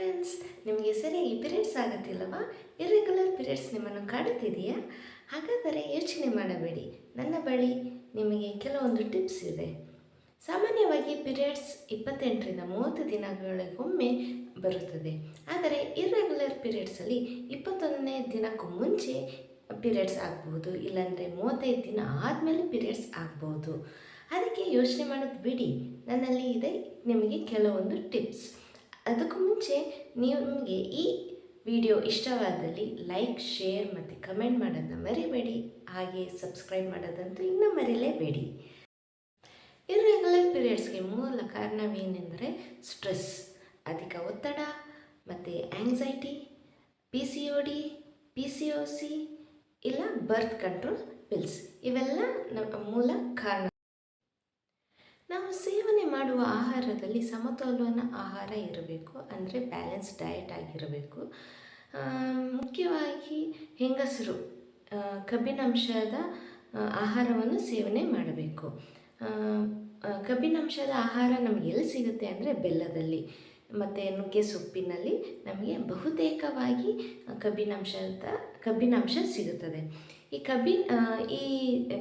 Friends ನಿಮಗೆ ಸರಿಯಾಗಿ periods ಆಗುತ್ತಿಲ್ಲವಾ? Irregular periods ನಿಮ್ಮನ್ನು ಕಾಡುತ್ತಿದೆಯಾ? ಹಾಗಾದರೆ ಯೋಚನೆ ಮಾಡಬೇಡಿ. ನನ್ನ ಬಳಿ ನಿಮಗೆ ಕೆಲವೊಂದು ಟಿಪ್ಸ್ ಇದೆ. ಸಾಮಾನ್ಯವಾಗಿ ಪಿರಿಯಡ್ಸ್ ಇಪ್ಪತ್ತೆಂಟರಿಂದ ಮೂವತ್ತು ದಿನಗಳಿಗೊಮ್ಮೆ ಬರುತ್ತದೆ. ಆದರೆ ಇರ್ರೆಗ್ಯುಲರ್ ಪಿರಿಯಡ್ಸಲ್ಲಿ ಇಪ್ಪತ್ತೊಂದನೇ ದಿನಕ್ಕೂ ಮುಂಚೆ ಪಿರಿಯಡ್ಸ್ ಆಗ್ಬೋದು ಇಲ್ಲಾಂದರೆ ಮೂವತ್ತೈದು ದಿನ ಆದಮೇಲೆ ಪಿರಿಯಡ್ಸ್ ಆಗ್ಬೋದು ಅದಕ್ಕೆ ಯೋಚನೆ ಮಾಡೋದು ಬಿಡಿ. ನನ್ನಲ್ಲಿ ಇದೆ ನಿಮಗೆ ಕೆಲವೊಂದು ಟಿಪ್ಸ್ ಅದಕ್ಕೂ ಮುಂಚೆ ನಿಮಗೆ ಈ ವಿಡಿಯೋ ಇಷ್ಟವಾದಲ್ಲಿ ಲೈಕ್, ಶೇರ್ ಮತ್ತು ಕಮೆಂಟ್ ಮಾಡೋದನ್ನ ಮರಿಬೇಡಿ. ಹಾಗೆ ಸಬ್ಸ್ಕ್ರೈಬ್ ಮಾಡೋದಂತೂ ಇನ್ನೂ ಮರೀಲೇಬೇಡಿ. ಇರ್ರೆಗ್ಯುಲರ್ ಪೀರಿಯಡ್ಸ್ಗೆ ಮೂಲ ಕಾರಣವೇನೆಂದರೆ ಸ್ಟ್ರೆಸ್, ಅಧಿಕ ಒತ್ತಡ ಮತ್ತು anxiety P C O D P C O C ಇಲ್ಲ ಬರ್ತ್ ಕಂಟ್ರೋಲ್ ಪಿಲ್ಸ್ ಇವೆಲ್ಲ ನಮ್ಮ ಮೂಲ ಕಾರಣ. ನಾವು ಸೇವನೆ ಮಾಡುವ ಆಹಾರದಲ್ಲಿ ಸಮತೋಲನ ಆಹಾರ ಇರಬೇಕು, ಅಂದರೆ ಬ್ಯಾಲೆನ್ಸ್ ಡಯಟ್ ಆಗಿರಬೇಕು. ಮುಖ್ಯವಾಗಿ ಹೆಂಗಸರು ಕಬ್ಬಿನಾಂಶದ ಆಹಾರವನ್ನು ಸೇವನೆ ಮಾಡಬೇಕು. ಕಬ್ಬಿನಾಂಶದ ಆಹಾರ ನಮಗೆ ಎಲ್ಲಿ ಸಿಗುತ್ತೆ ಅಂದರೆ ಬೆಲ್ಲದಲ್ಲಿ, ಮತ್ತು ನುಗ್ಗೆ ಸೊಪ್ಪಿನಲ್ಲಿ ನಮಗೆ ಬಹುತೇಕವಾಗಿ ಕಬ್ಬಿನಾಂಶದ ಕಬ್ಬಿನಾಂಶ ಸಿಗುತ್ತದೆ. ಈ ಕಬ್ಬಿನ ಈ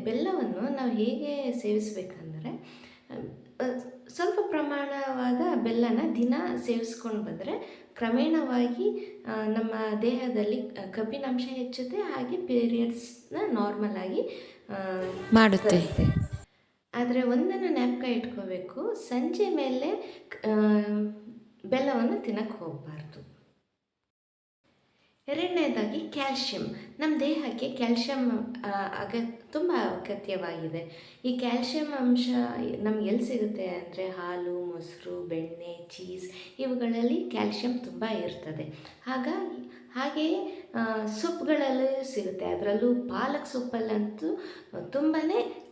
ಬೆಲ್ಲವನ್ನು ನಾವು ಹೇಗೆ ಸೇವಿಸಬೇಕಂದ್ರೆ ಪ್ರಮಾಣವಾದ ಬೆಲ್ಲನ ದಿನ ಸೇವಿಸ್ಕೊಂಡು ಬಂದರೆ ಕ್ರಮೇಣವಾಗಿ ನಮ್ಮ ದೇಹದಲ್ಲಿ ಕಬ್ಬಿನಾಂಶ ಹೆಚ್ಚುತ್ತೆ ಹಾಗೆ ಪೀರಿಯಡ್ಸ್ನ ನಾರ್ಮಲ್ ಆಗಿ ಮಾಡುತ್ತೆ. ಆದರೆ ಒಂದನ್ನು ನೆಪಕ ಇಟ್ಕೋಬೇಕು. ಸಂಜೆ ಮೇಲೆ ಬೆಲ್ಲವನ್ನು ತಿನ್ನಕ್ಕೆ ಹೋಗಬಾರ್ದು. ಎರಡನೇದಾಗಿ ಕ್ಯಾಲ್ಶಿಯಂ. ನಮ್ಮ ದೇಹಕ್ಕೆ ಕ್ಯಾಲ್ಶಿಯಂ ಅಗ, ತುಂಬ ಅಗತ್ಯವಾಗಿದೆ. ಈ ಕ್ಯಾಲ್ಶಿಯಂ ಅಂಶ ನಮ್ಗೆ ಎಲ್ಲಿ ಸಿಗುತ್ತೆ ಅಂದರೆ ಹಾಲು, ಮೊಸರು, ಬೆಣ್ಣೆ, ಚೀಸ್ ಇವುಗಳಲ್ಲಿ ಕ್ಯಾಲ್ಶಿಯಂ ತುಂಬ ಇರ್ತದೆ. ಹಾಗಾಗಿ ಹಾಗೆಯೇ ಸೊಪ್ಪುಗಳಲ್ಲಿ ಸಿಗುತ್ತೆ. ಅದರಲ್ಲೂ ಪಾಲಕ್ ಸೊಪ್ಪಲ್ಲಂತೂ ತುಂಬಾ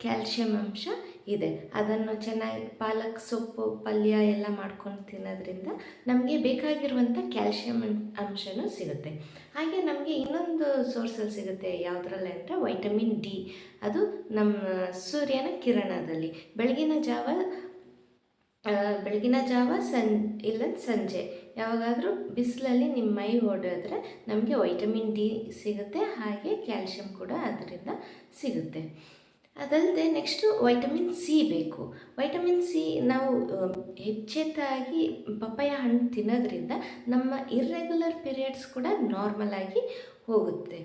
ಕ್ಯಾಲ್ಶಿಯಂ ಅಂಶ ಇದೆ. ಅದನ್ನು ಚೆನ್ನಾಗಿ ಪಾಲಕ್ ಸೊಪ್ಪು ಪಲ್ಯ ಎಲ್ಲ ಮಾಡ್ಕೊಂಡು ತಿನ್ನೋದ್ರಿಂದ ನಮಗೆ ಬೇಕಾಗಿರುವಂಥ ಕ್ಯಾಲ್ಶಿಯಂ ಅಂಶನೂ ಸಿಗುತ್ತೆ. ಹಾಗೆ ನಮಗೆ ಇನ್ನೊಂದು ಸೋರ್ಸಲ್ಲಿ ಸಿಗುತ್ತೆ ಯಾವುದ್ರಲ್ಲಿ ಅಂದರೆ ವೈಟಮಿನ್ ಡಿ. ಅದು ನಮ್ಮ ಸೂರ್ಯನ ಕಿರಣದಲ್ಲಿ. ಬೆಳಗಿನ ಜಾವ ಬೆಳಗಿನ ಜಾವ ಸಂ ಇಲ್ಲ ಸಂಜೆ. ಯಾವಾಗಾದರೂ ಬಿಸಿಲಲ್ಲಿ ನಿಮ್ಮ ಮೈ ಓಡಿದ್ರೆ ನಮಗೆ ವೈಟಮಿನ್ ಡಿ ಸಿಗುತ್ತೆ, ಹಾಗೆ ಕ್ಯಾಲ್ಶಿಯಂ ಕೂಡ ಅದರಿಂದ ಸಿಗುತ್ತೆ. ಅದಲ್ಲದೆ ನೆಕ್ಸ್ಟು ವೈಟಮಿನ್ ಸಿ ಬೇಕು. ವೈಟಮಿನ್ ಸಿ ನಾವು ಹೆಚ್ಚೆತ್ತಾಗಿ ಪಪ್ಪಾಯ ಹಣ್ಣು ತಿನ್ನೋದ್ರಿಂದ ನಮ್ಮ ಇರ್ರೆಗ್ಯುಲರ್ ಪೀರಿಯಡ್ಸ್ ಕೂಡ ನಾರ್ಮಲ್ ಆಗಿ ಹೋಗುತ್ತೆ.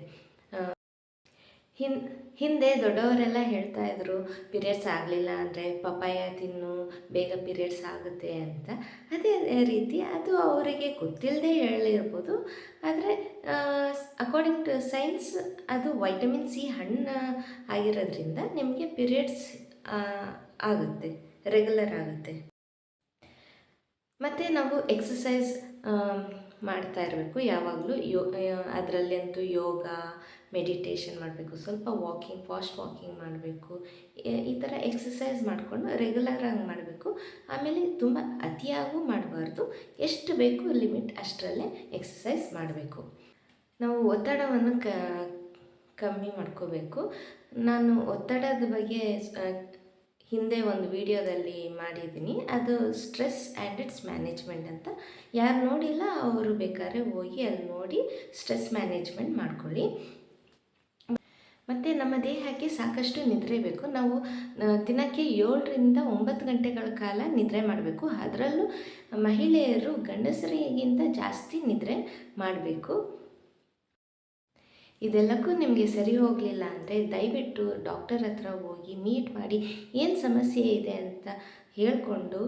ಹಿನ್ ಹಿಂದೆ ದೊಡ್ಡವರೆಲ್ಲ ಹೇಳ್ತಾ ಇದ್ರು ಪಿರಿಯಡ್ಸ್ ಆಗಲಿಲ್ಲ ಅಂದರೆ ಪಪಾಯ ತಿನ್ನು, ಬೇಗ ಪಿರಿಯಡ್ಸ್ ಆಗುತ್ತೆ ಅಂತ. ಅದೇ ರೀತಿ ಅದು ಅವರಿಗೆ ಗೊತ್ತಿಲ್ಲದೆ ಹೇಳಿರ್ಬೋದು. ಆದರೆ ಅಕಾರ್ಡಿಂಗ್ ಟು ಸೈನ್ಸ್ ಅದು ವೈಟಮಿನ್ ಸಿ ಹಣ್ಣು ಆಗಿರೋದ್ರಿಂದ ನಿಮಗೆ ಪಿರಿಯಡ್ಸ್ ಆಗುತ್ತೆ ರೆಗ್ಯುಲರ್ ಆಗುತ್ತೆ. ಮತ್ತು ನಾವು ಎಕ್ಸಸೈಸ್ ಮಾಡ್ತಾ ಇರಬೇಕು. ಯಾವಾಗಲೂ ಯೋ ಅದರಲ್ಲಿ ಅಂತೂ ಯೋಗ ಮೆಡಿಟೇಷನ್ ಮಾಡಬೇಕು, ಸ್ವಲ್ಪ ವಾಕಿಂಗ್ ಫಾಸ್ಟ್ ವಾಕಿಂಗ್ ಮಾಡಬೇಕು, ಈ ಥರ ಎಕ್ಸಸೈಸ್ ಮಾಡಿಕೊಂಡು ರೆಗ್ಯುಲರಾಗಿ ಮಾಡಬೇಕು. ಆಮೇಲೆ ತುಂಬ ಅತಿಯಾಗೂ ಮಾಡಬಾರ್ದು, ಎಷ್ಟು ಬೇಕು ಲಿಮಿಟ್ ಅಷ್ಟರಲ್ಲೇ ಎಕ್ಸಸೈಸ್ ಮಾಡಬೇಕು. ನಾವು ಒತ್ತಡವನ್ನು ಕ, ಕಮ್ಮಿ ಮಾಡ್ಕೋಬೇಕು. ನಾನು ಒತ್ತಡದ ಬಗ್ಗೆ ಹಿಂದೆ ಒಂದು ವಿಡಿಯೋದಲ್ಲಿ ಮಾಡಿದ್ದೀನಿ. ಅದು ಸ್ಟ್ರೆಸ್ ಆ್ಯಂಡ್ ಇಟ್ಸ್ ಮ್ಯಾನೇಜ್ಮೆಂಟ್ ಅಂತ. ಯಾರು ನೋಡಿಲ್ಲ, ಅವರು ಬೇಕಾದ್ರೆ ಹೋಗಿ ಅಲ್ಲಿ ನೋಡಿ ಸ್ಟ್ರೆಸ್ ಮ್ಯಾನೇಜ್ಮೆಂಟ್ ಮಾಡ್ಕೊಳ್ಳಿ. ಮತ್ತು ನಮ್ಮ ದೇಹಕ್ಕೆ ಸಾಕಷ್ಟು ನಿದ್ರೆ ಬೇಕು. ನಾವು ದಿನಕ್ಕೆ ಏಳರಿಂದ ಒಂಬತ್ತು ಗಂಟೆಗಳ ಕಾಲ ನಿದ್ರೆ ಮಾಡಬೇಕು. ಅದರಲ್ಲೂ ಮಹಿಳೆಯರು ಗಂಡಸರಿಗಿಂತ ಜಾಸ್ತಿ ನಿದ್ರೆ ಮಾಡಬೇಕು. ಇದೆಲ್ಲಕ್ಕೂ ನಿಮಗೆ ಸರಿ ಹೋಗಲಿಲ್ಲ ಅಂದರೆ ದಯವಿಟ್ಟು ಡಾಕ್ಟರ್ ಹತ್ರ ಹೋಗಿ ಮೀಟ್ ಮಾಡಿ ಏನು ಸಮಸ್ಯೆ ಇದೆ ಅಂತ ಹೇಳಿಕೊಂಡು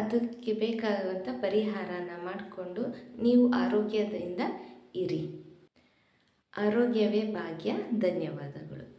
ಅದಕ್ಕೆ ಬೇಕಾಗುವಂಥ ಪರಿಹಾರನ ಮಾಡಿಕೊಂಡು ನೀವು ಆರೋಗ್ಯದಿಂದ ಇರಿ. ಆರೋಗ್ಯವೇ ಭಾಗ್ಯ ಧನ್ಯವಾದಗಳು.